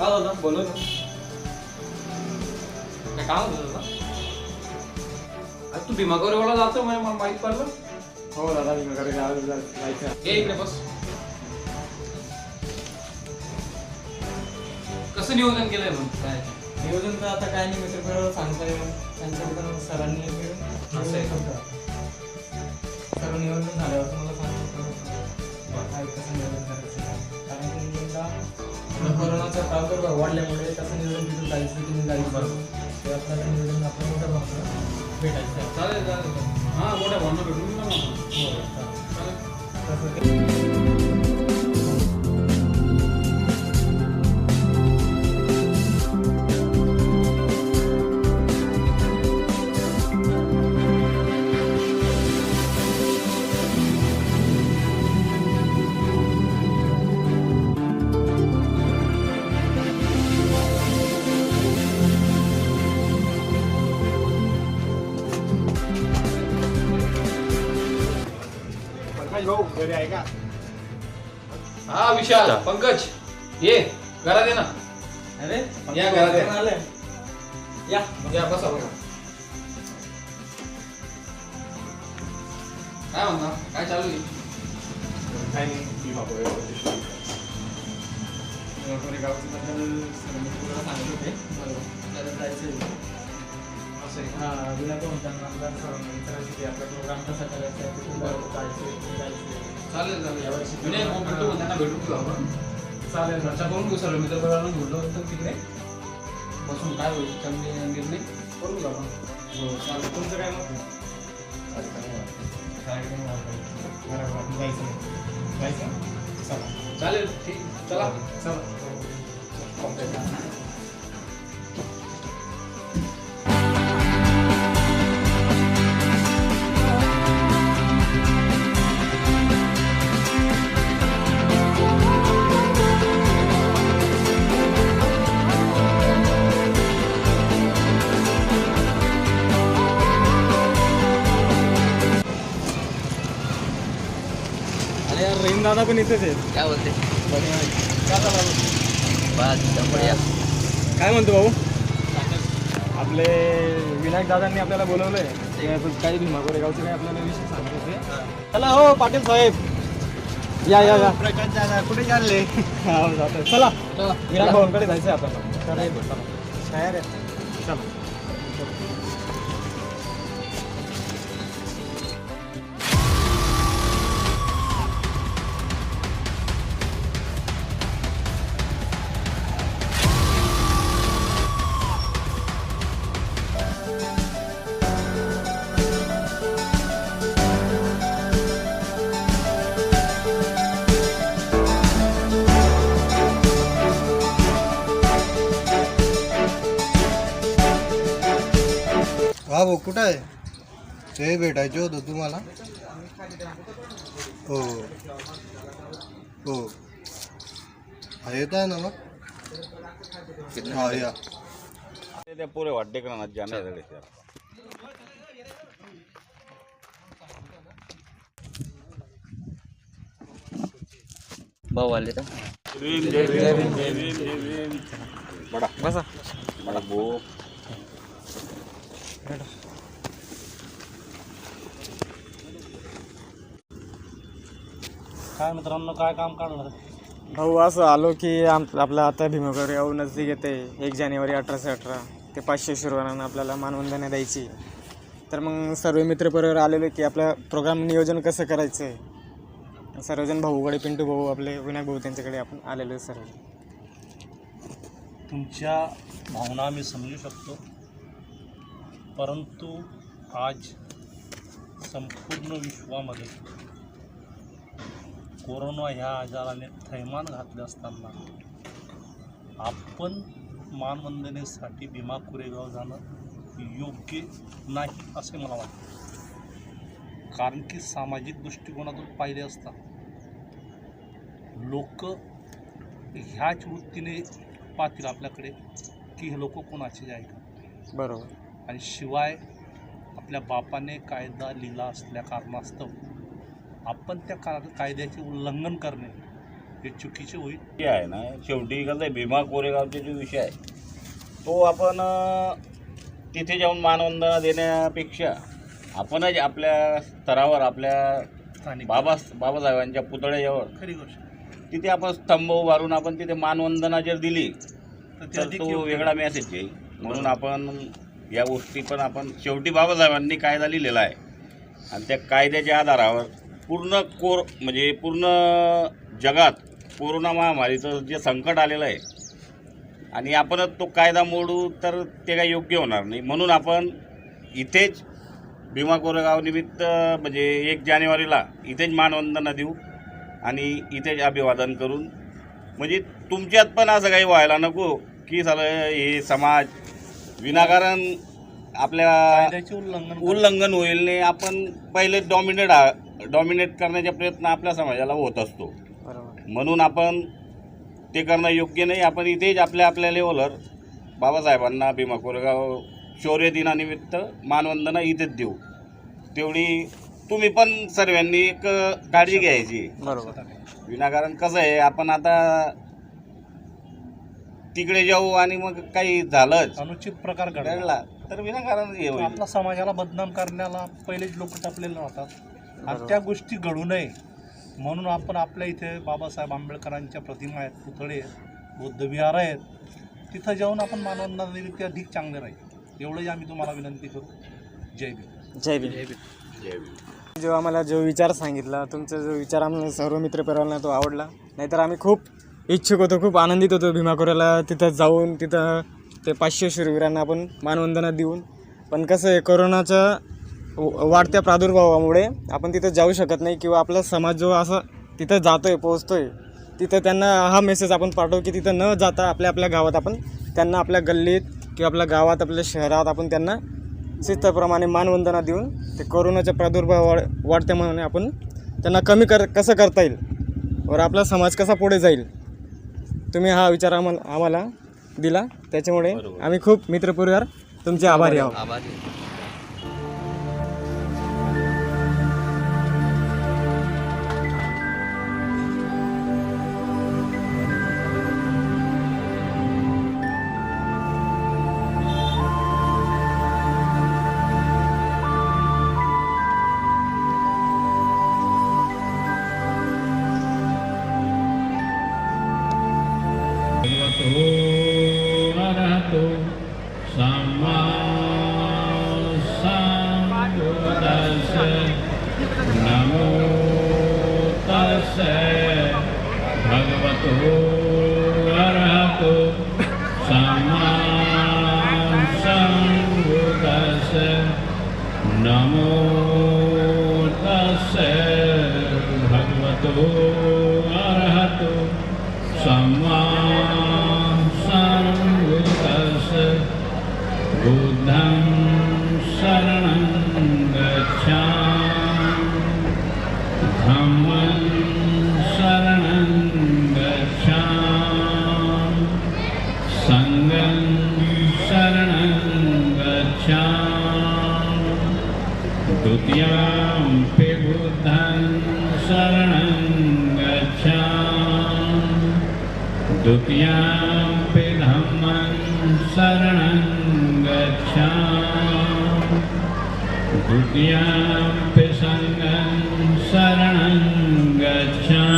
हा दादा बोलो ना. काय काम होतं दादा अरे तू भीमागौरीवाला जातो मला मला माहीत पडलं हो दादा मी वगैरे जायचं ये इकडे बस. कसं नियोजन केलंय मग काय? नियोजन तर आता काय नाही मित्रपरिवार सांगता येईल त्यांच्याबद्दल सरांनी मिळून असं आहे? नियोजन सर्व नियोजन झाल्यावर तुम्हाला कोरोनाचा प्रादुर्भाव वाढल्यामुळे कसं नियोजन तिथून जायचं तुम्ही जायचं. ते आपल्याला नियोजन आपलं मोठं भावना भेटायचं. चालेल चालेल. हा मोठ्या भावना भेटून. हो चालेल. तसं आहे का? हा विशाल पंकज ये घरात ये ना. अरे या घरात या. आलं या. या बसा बसा. काय म्हणता काय चालू आहे? काय नाही मी बाबू सांगत होते. त्याला जायचं असं आहे? हा विनायक म्हणताना आमदार सरांना विचारायचं की आपला प्रोग्राम कसा करायचा आहे कुठून बरोबर जायचं कुठे जायचं चालेल चालेल. यावर्षी भेटू त्यांना भेटून घेऊ आपण. चालेल चर्चा करून घेऊ सर्व मित्र परिवारांना बोललो होतं तिकडे. बसून काय होईल चांगले निर्णय करून घेऊ आपण? हो चालेल. तुमचं काय मत? जायचं नाही. जायचं चला. चालेल ठीक चला चला. यार रहीम दादा पण इथेच आहेत. क्या बोलते? बस बढ़िया. काय म्हणतो भाऊ? आपले विनायक दादांनी आपल्याला बोलवलंय. ते काही भीमा गोरेगावचे काही आपल्याला विषय सांगत होते. चला हो पाटील साहेब. या या या. प्रकाश दादा कुठे चालले? हा, जातोय. चला. विनायक भाऊंकडे जायचंय आपल्याला आहे चला. हा भाऊ कुठं आहे? ते भेटायचे होतं तुम्हाला? हो. हो. हा येत आहे ना मग? हा या. ते पुरे वाड्डे करणार जाणार भाऊ आले तर बसा. मला भो काय मित्रांनो काय काम काढणार भाऊ असं आलो की आम आपलं आता भीमागर येऊ नजदीक येते एक जानेवारी अठराशे अठरा. ते पाचशे शिरवानानं आपल्याला मानवंदना द्यायची. तर मग सर्व मित्रपरिवार आलेले की आपलं प्रोग्राम नियोजन कसं करायचं आहे सर्वजण भाऊकडे पिंटू भाऊ आपले विनायक भाऊ त्यांच्याकडे आपण आलेलो आहे सर्व. तुमच्या भावना मी समजू शकतो. परंतु आज संपूर्ण विश्वामध्ये कोरोना ह्या आजाराने थैमान घातले असताना आपण मानवंदनेसाठी भीमा कोरेगाव जाणं योग्य नाही असे मला वाटते. कारण की सामाजिक दृष्टिकोनातून पाहिले असता लोक ह्याच वृत्तीने पाहतील आपल्याकडे की हे लोक कोणाचे आहे का बरोबर. आणि शिवाय आपल्या बापाने कायदा लिहिला असल्या कारणास्तव आपण त्या का कायद्याचे उल्लंघन करणे हे चुकीचे होईल. जे आहे ना शेवटी कसं आहे भीमा कोरेगावचे जो विषय आहे तो आपण तिथे जाऊन मानवंदना देण्यापेक्षा आपणच आपल्या स्तरावर आपल्या स्थानिक बाबा बाबासाहेबांच्या पुतळ्याजवळ खरी गोष्ट. तिथे आपण स्तंभ उभारून आपण तिथे मानवंदना जर दिली तर ते तो वेगळा मेसेज येईल म्हणून आपण या गोष्टी पण आपण शेवटी बाबासाहेबांनी कायदा लिहिलेला आहे. आणि त्या कायद्याच्या आधारावर पूर्ण कोर म्हणजे पूर्ण जगात कोरोना महामारीचं जे संकट आलेलं आहे आणि आपणच तो कायदा मोडू तर ते काही योग्य होणार नाही. म्हणून आपण इथेच भीमा कोरेगाव निमित्त म्हणजे एक जानेवारीला इथेच मानवंदना देऊ आणि इथेच अभिवादन करून म्हणजे तुमच्यात पण असं काही व्हायला नको की झालं हे समाज विनाकारण आपल्या उल्लंघन होईल नाही आपण पहिले डॉमिनेट डॉमिनेट करण्याचा प्रयत्न आपल्या समाजाला होत असतो. म्हणून आपण ते करणं योग्य नाही. आपण इथेच आपल्या आपल्या लेवलवर बाबासाहेबांना भीमा कोरेगाव शौर्य दिनानिमित्त मानवंदना इथेच देऊ. तेवढी तुम्ही पण सर्वांनी एक काळजी घ्यायची. बरोबर. विनाकारण कसं आहे आपण आता तिकडे जाऊ आणि मग काही झालंच. अनुचित प्रकार घडला. तर विनाकारण हे होईल. आपल्या समाजाला बदनाम करण्याला पहिलेच लोक टपलेले राहतात आणि. त्या गोष्टी घडू नये. म्हणून आपण आपल्या इथे बाबासाहेब आंबेडकरांच्या प्रतिमा आहेत पुतळे आहेत बौद्ध विहार आहेत. तिथं जाऊन आपण मानवंदना दिली ते अधिक चांगले राहील. एवढंच आम्ही तुम्हाला विनंती करू. जय भीम. जय भीम. जय भीम. जो आम्हाला जो विचार सांगितला तुमचा जो विचार आम्हाला सर्व मित्रपरिवारांना तो आवडला. नाहीतर आम्ही खूप इच्छुक होतो खूप आनंदित होतो भीमाकोऱ्याला तिथं जाऊन तिथं ते पाचशे शूरवीरांना आपण मानवंदना देऊन. पण कसं आहे कोरोनाच्या व- वाढत्या प्रादुर्भावामुळे आपण तिथं जाऊ शकत नाही किंवा आपला समाज जो असं तिथं जातो आहे पोहोचतो आहे तिथं त्यांना हा मेसेज आपण पाठवू की तिथं न जाता आपल्या आपल्या गावात आपण त्यांना आपल्या गल्लीत किंवा आपल्या गावात आपल्या शहरात आपण त्यांना शिस्तप्रमाणे मानवंदना देऊन ते कोरोनाचा प्रादुर्भाव वाढ वाढत्या म्हणून आपण त्यांना कमी कर कसं करता येईल? वर आपला समाज कसा पुढे जाईल? तुम्ही हा विचार आम्हाला आम्हाला दिला. त्याच्यामुळे. आम्ही खूप मित्रपरिवार. तुमचे आभारी आहोत. भगवतो कृपयापि धम्मं शरणं गच्छामि। द्वितीयापि सङ्गं शरणं गच्छामि।